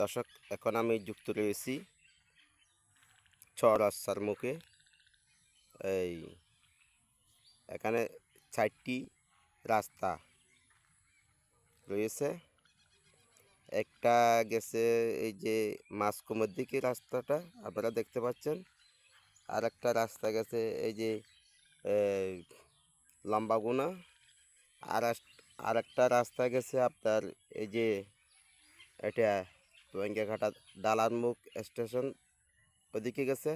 দর্শক, এখন আমি যুক্ত রয়েছি ছ রাস্তার মুখে। এই, এখানে চারটি রাস্তা রয়েছে। একটা গেছে এই যে মাসকুমের দিকে রাস্তাটা, আপনারা দেখতে পাচ্ছেন। আর একটা রাস্তা গেছে এই যে লম্বাগুনা আর আর একটা রাস্তা গেছে আপনার এই যে, এটা রোহিঙ্গাঘাটা ডালারমুখ স্টেশন ওদিকে গেছে।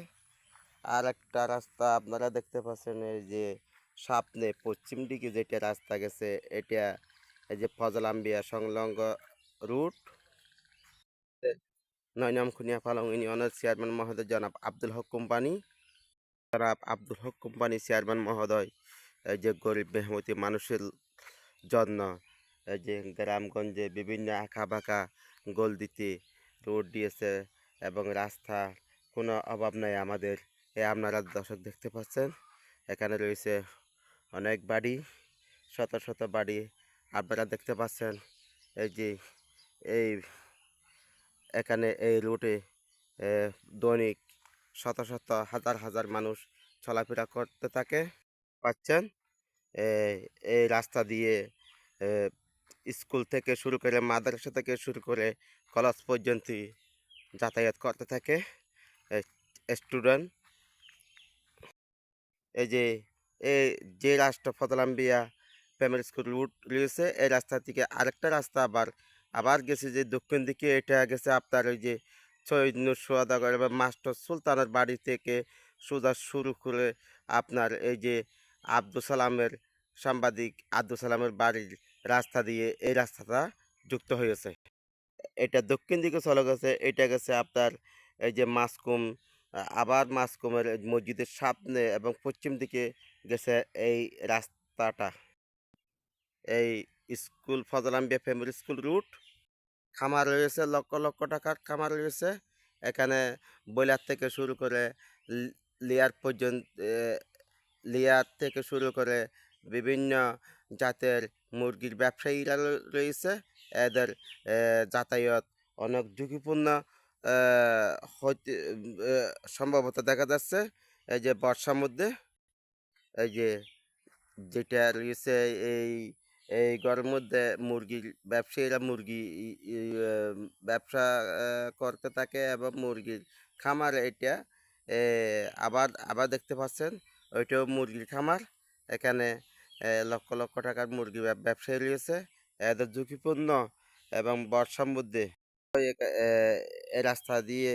আর একটা রাস্তা আপনারা দেখতে পাচ্ছেন, এই যে সামনে পশ্চিম দিকে যেটা রাস্তা গেছে, এটা এই যে ফজলাম্বিয়া সংলগ্ন রুট। নয়নাম খুনিয়া পালং ইউনিয়নের চেয়ারম্যান মহোদয় জনাব আব্দুল হক কোম্পানি। জনাব আব্দুল হক কোম্পানি চেয়ারম্যান মহোদয়, এই যে গরিব মেহমতি মানুষের জন্য যে গ্রামগঞ্জে বিভিন্ন আঁকা বাঁকা গোল দিতে রোড দিয়েছে এবং রাস্তা, কোনো অভাব নাই আমাদের। এ আপনারা দর্শক দেখতে পাচ্ছেন, এখানে রয়েছে অনেক বাড়ি, শত শত বাড়ি আপনারা দেখতে পাচ্ছেন। এই যে এই এখানে এই রুটে দৈনিক শত শত হাজার হাজার মানুষ চলাফেরা করতে থাকে, পাচ্ছেন? এই রাস্তা দিয়ে স্কুল থেকে শুরু করে মাদ্রাসা থেকে শুরু করে কলেজ পর্যন্ত যাতায়াত করতে থাকে স্টুডেন্ট এই যে এই যে রাস্তা ফতলাম্বিয়া প্রাইমারি স্কুল রুট রয়েছে, এই রাস্তা থেকে আরেকটা রাস্তা আবার আবার গেছে যে দক্ষিণ দিকে, এটা গেছে আপনার ওই যে সৈন্য সোয়াদাগর এবং মাস্টার সুলতানের বাড়ি থেকে সোজা শুরু করে আপনার এই যে আব্দুল সালামের সাংবাদিক আব্দুল সালামের বাড়ির রাস্তা দিয়ে, এই রাস্তাটা যুক্ত হয়েছে এটা দক্ষিণ দিকে চলে গেছে, এটা গেছে আপনার এই যে মাসকুম আবার মাসকুমের মসজিদের সামনে এবং পশ্চিম দিকে গেছে এই রাস্তাটা। এই school Fazlambia family school route. খামার রয়েছে, লক্ষ লক্ষ টাকার খামার রয়েছে। এখানে বয়লার থেকে শুরু করে লেয়ার পর্যন্ত লেয়ার থেকে শুরু করে বিভিন্ন জাতের মুরগির ব্যবসায়ীরা রয়েছে, এদের যাতায়াত অনেক ঝুঁকিপূর্ণ হইতে সম্ভবত দেখা যাচ্ছে, এই যে বর্ষার মধ্যে, এই যে যেটা রয়েছে, এই এই ঘরের মধ্যে মুরগির ব্যবসায়ীরা মুরগি ব্যবসা করতে থাকে এবং মুরগির খামার এটা আবার আবার দেখতে পাচ্ছেন, ওইটাও মুরগির খামার, এখানে লক্ষ লক্ষ টাকার মুরগি ব্যব- ব্যবসায়ী রয়েছে। এদের ঝুঁকিপূর্ণ এবং বর্ষার মধ্যে এ, রাস্তা দিয়ে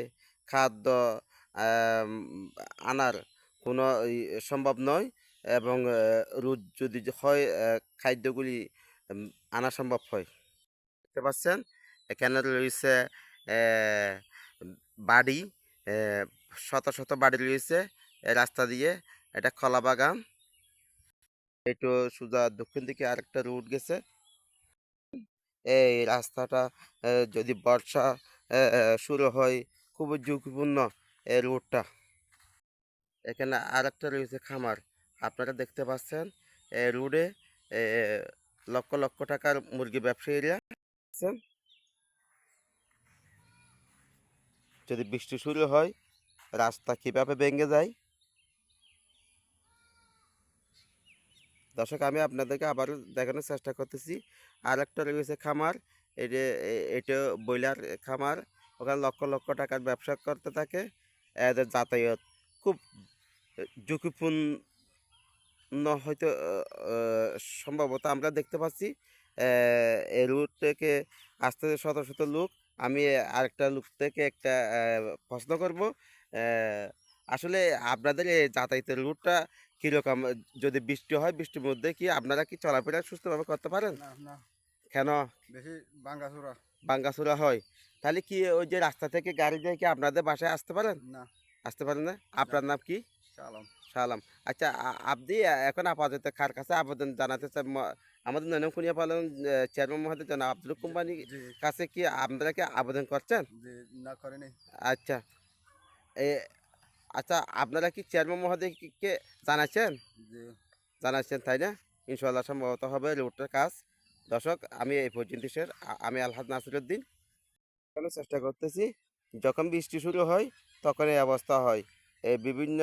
খাদ্য আনার কোনো সম্ভব নয় এবং রোদ যদি হয় খাদ্যগুলি আনা সম্ভব হয়। দেখতে পাচ্ছেন? এখানে রয়েছে বাড়ি শত শত বাড়ি রয়েছে। রাস্তা দিয়ে এটা কলা বাগান। একটু সোজা দক্ষিণ দিকে আরেকটা রুট গেছে। এই রাস্তাটা যদি বর্ষা শুরু হয়, খুবই ঝুঁকিপূর্ণ এই রুটটা এখানে আরেকটা রয়েছে খামার। আপনারা দেখতে পাচ্ছেন, এই রোডে লক্ষ লক্ষ টাকার মুরগি ব্যবসায়ীরা। যদি বৃষ্টি শুরু হয়, রাস্তা কীভাবে ভেঙে যায়? দর্শক, আমি আপনাদেরকে আবারও দেখানোর চেষ্টা করতেছি। আর একটা রয়েছে খামার। এটা এটা ব্রয়লার খামার। ওখানে লক্ষ লক্ষ টাকার ব্যবসা করতে থাকে এদের যাতায়াত। খুব ঝুঁকিপূর্ণ হয়তো সম্ভবত আমরা দেখতে পাচ্ছি এই রুট থেকে আসতে শত শত লোক। আমি আরেকটা লোক থেকে একটা প্রশ্ন করব আসলে আপনাদের এই যাতায়াতের রুটটা কীরকম? যদি বৃষ্টি হয় বৃষ্টির মধ্যে কি আপনারা কি চলাফেরা সুস্থভাবে করতে পারেন? কেন? বেশি বাঙ্গাচুরা বাঙ্গাসুরা হয়। তাহলে কি ওই যে রাস্তা থেকে গাড়ি যায় কি আপনাদের বাসায় আসতে পারেন? না। আসতে পারেন না? আপনার নাম কি? চালাম সালাম। আচ্ছা আপনি এখন আপাতত কার কাছে আবেদন জানাতে চান? আমাদের নয়ন খুনিয়া পালন চেয়ারম্যান মহোদয় জানা আব্দুল কোম্পানি কাছে কি আপনারা কি আবেদন করছেন? না করেনি। আচ্ছা। আচ্ছা আপনারা কি চেয়ারম্যান মহোদয়কে জানাচ্ছেন জানাচ্ছেন তাই না? ইনশাল্লাহ সম্ভবত হবে রোডটার কাজ। দর্শক আমি এই পর্যন্ত শেষ। আমি আলহাদ নাসিরুদ্দিন। চেষ্টা করতেছি যখন বৃষ্টি শুরু হয় তখন এই অবস্থা হয়। এই বিভিন্ন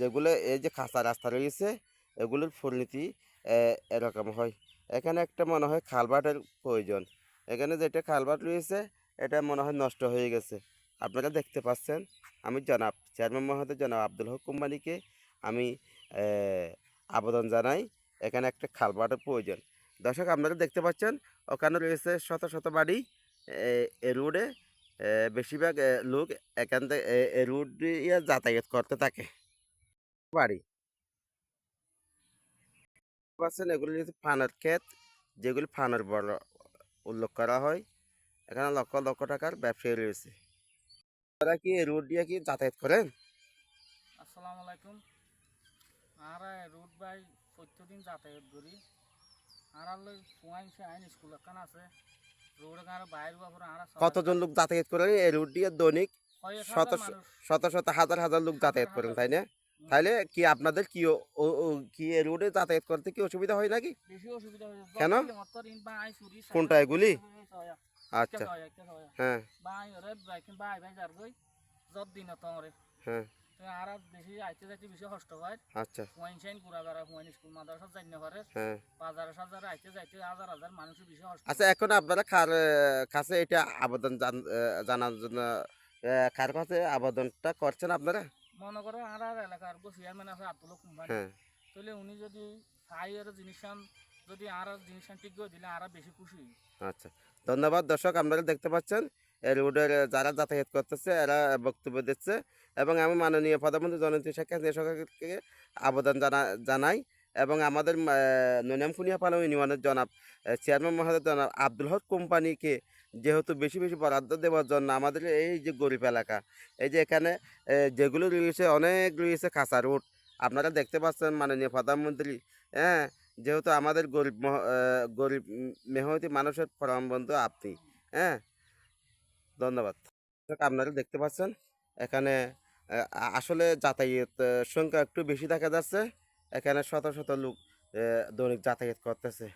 যেগুলো এই যে কাঁচা রাস্তা রয়েছে এগুলোর পরিণতি আহ, এরকম হয়। এখানে একটা মনে হয় খালবাটের প্রয়োজন। এখানে যেটা খালবাট রয়েছে এটা মনে হয় নষ্ট হয়ে গেছে। আপনারা দেখতে পাচ্ছেন, আমি জনাব চেয়ারম্যান মহোদয় জনাব আব্দুল হক কোম্পানিকে আমি আবেদন জানাই। এখানে একটা খালবাটের প্রয়োজন। দর্শক, আপনারা দেখতে পাচ্ছেন, ওখানে রয়েছে শত শত বাড়ি, এ- রোডে বেশিরভাগ লোক এখান থেকে, এ- রোড যাতায়াত করতে থাকে। বাড়ি। পাচ্ছেন, এগুলো হচ্ছে ফানের ক্ষেত, যেগুলি ফানের বড় উল্লেখ করা হয়। এখানে লক্ষ লক্ষ টাকার ব্যবসায়ী রয়েছে। তারা কি রোড দিয়ে কি যাতায়াত করেন? আসসালামু আলাইকুম। আমরা রুট বাই প্রত্যেকদিন যাতায়াত করি। আর লই ফুয়াইন আইন স্কুল এখান আছে। রোড আর বাইর বাবুর আমরা কতজন লোক যাতায়াত করেন? এই রোড দিয়ে দৈনিক শত শত শত হাজার হাজার লোক যাতায়াত করেন তাই না? তাহলে কি আপনাদের কি কি রোডে যাতায়াত করতে কি অসুবিধা হয় নাকি? কেন? কোনটা এগুলি? আচ্ছা। হ্যাঁ বাই ওরে বাইকিন বাই বাই যার গই যত দিন তোমরে। হ্যাঁ। তো আর বেশি আইতে যাইতে বেশি কষ্ট হয়। আচ্ছা। ফুয়াইন সাইন পুরা বেড়া ফুয়াইন স্কুল মাদ্রাসা না পারে। হ্যাঁ। বাজারে সাজারে আইতে যাইতে হাজার হাজার মানুষের বেশি কষ্ট আচ্ছা এখন আপনারা কার কাছে এটা আবেদন জানার জন্য কার কাছে আবেদনটা করছেন আপনারা? মনে করো আর আর এলাকার চেয়ারম্যান আছে আব্দুল কোম্পানি হ্যাঁ। তাহলে উনি যদি ফাইয়ের জিনিসান যদি আর জিনিসান ঠিক করে দিলে আর বেশি খুশি। আচ্ছা। ধন্যবাদ। দর্শক, আপনারা দেখতে পাচ্ছেন, এই রোডের যারা যাতায়াত করতেছে, এরা বক্তব্য দিচ্ছে এবং আমি মাননীয় প্রধানমন্ত্রী জননীতি শেখ সরকারকে আবেদন জানা, জানাই এবং আমাদের ননিয়ামকুনিয়া পালং ইউনিয়নের জনাব চেয়ারম্যান মহোদয় জনাব আব্দুল হক কোম্পানিকে যেহেতু বেশি বেশি বরাদ্দ দেওয়ার জন্য আমাদের এই যে গরিব এলাকা, এই যে এখানে যেগুলো রয়েছে, অনেক রয়েছে কাঁচা রোড। আপনারা দেখতে পাচ্ছেন মাননীয় প্রধানমন্ত্রী হ্যাঁ যেহেতু আমাদের গরিব গরিব মেহনতি মানুষের পরম বন্ধু আপনি হ্যাঁ? ধন্যবাদ। আপনারা দেখতে পাচ্ছেন, এখানে আসলে যাতায়াত সংখ্যা একটু বেশি দেখা যাচ্ছে। এখানে শত শত লোক দৈনিক যাতায়াত করতেছে।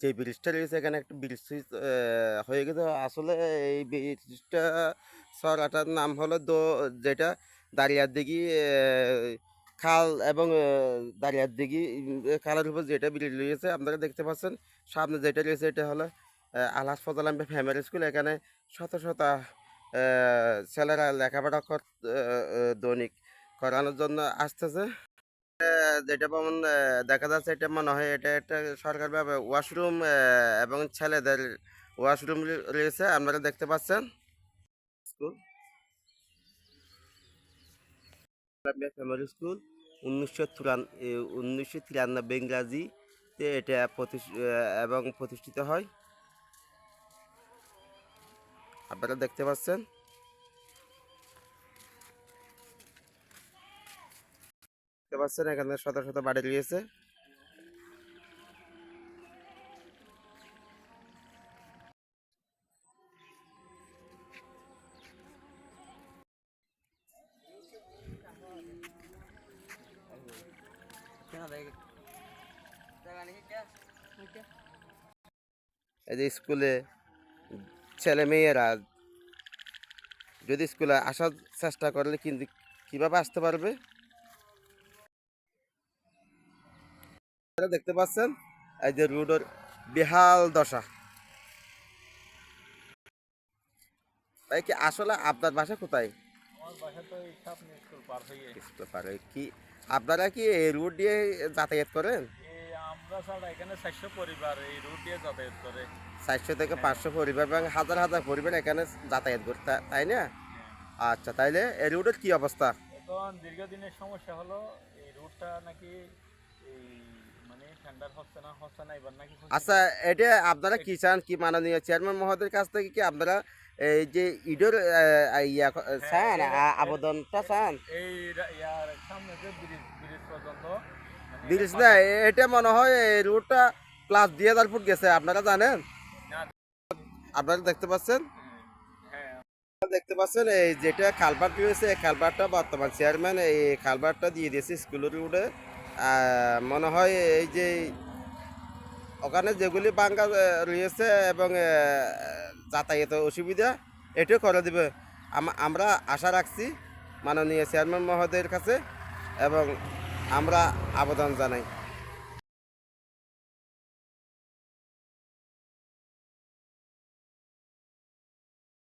যে ব্রিজটা রয়েছে এখানে একটা ব্রিজ হয়ে গেছে। আসলে এই ব্রিজটা সরাটার নাম হলো দো যেটা দাঁড়িয়ার আহ, খাল এবং দাঁড়িয়ার দিঘি খালের উপর যেটা ব্রিজ রয়েছে আপনারা দেখতে পাচ্ছেন। সামনে যেটা রয়েছে এটা হলো আহ, আলহাজ ফজল আহমেদ প্রাইমারি স্কুল। এখানে শত শত ছেলেরা লেখাপড়া কর দৈনিক করানোর জন্য আসতেছে। যেটা যেমন দেখা যাচ্ছে এটা মনে হয় এটা একটা সরকারিভাবে ওয়াশরুম এবং ছেলেদের ওয়াশরুম রয়েছে। আপনারা দেখতে পাচ্ছেন। স্কুল প্রাইমারি স্কুল উনিশশো উনিশশো তিরানব্বই ইংরাজিতে এটা এবং প্রতিষ্ঠিত হয়। আপনারা দেখতে পাচ্ছেন। দেখতে পাচ্ছেন, এখানে শত শত বাড়ি রয়েছে। এই যে স্কুলে ছেলে মেয়েরা, যদি স্কুলে আসার চেষ্টা করলে কিন্তু কীভাবে আসতে পারবে? দেখতে পাচ্ছেন এই যে রোডের বেহাল দশা। ভাই কি আসলে আপনার বাসা কোথায়? হয়ে কি আপনারা কি এই রোড দিয়ে যাতায়াত করেন? আমরা এখানে চারশো পরিবার এই রুট দিয়ে যাতায়াত করে। চারশো থেকে পাঁচশো পরিবার এবং হাজার হাজার পরিবার এখানে যাতায়াত করতে তাই না? আচ্ছা তাইলে এই রোডের কি অবস্থা? এখন দীর্ঘদিনের সমস্যা হলো এই রুটটা নাকি এই আচ্ছা এটা আপনারা কি চান? কি মাননীয় চেয়ারম্যান মহোদয়ের কাছ থেকে কি আপনারা এই যে ইডোর ইয়া ক- চান? আবেদনটা চান? ব্রিজ মানে না এটা মনে হয় এই রোডটা প্লাস দুই হাজার ফুট গেছে আপনারা জানেন? আপনারা দেখতে পাচ্ছেন? দেখতে পাচ্ছেন এই যেটা খালবাট রয়েছে এই খালবাটটা বর্তমান চেয়ারম্যান এই খালবাটটা দিয়ে দিয়েছে স্কুলের রোডে মনে হয় এই যে ওখানে যেগুলি বাঙ্গা রয়েছে এবং যাতায়াত অসুবিধা, এটাও করে দেবে। আম- আমরা আশা রাখছি মাননীয় চেয়ারম্যান মহোদয়ের কাছে এবং আমরা আবেদন জানাই।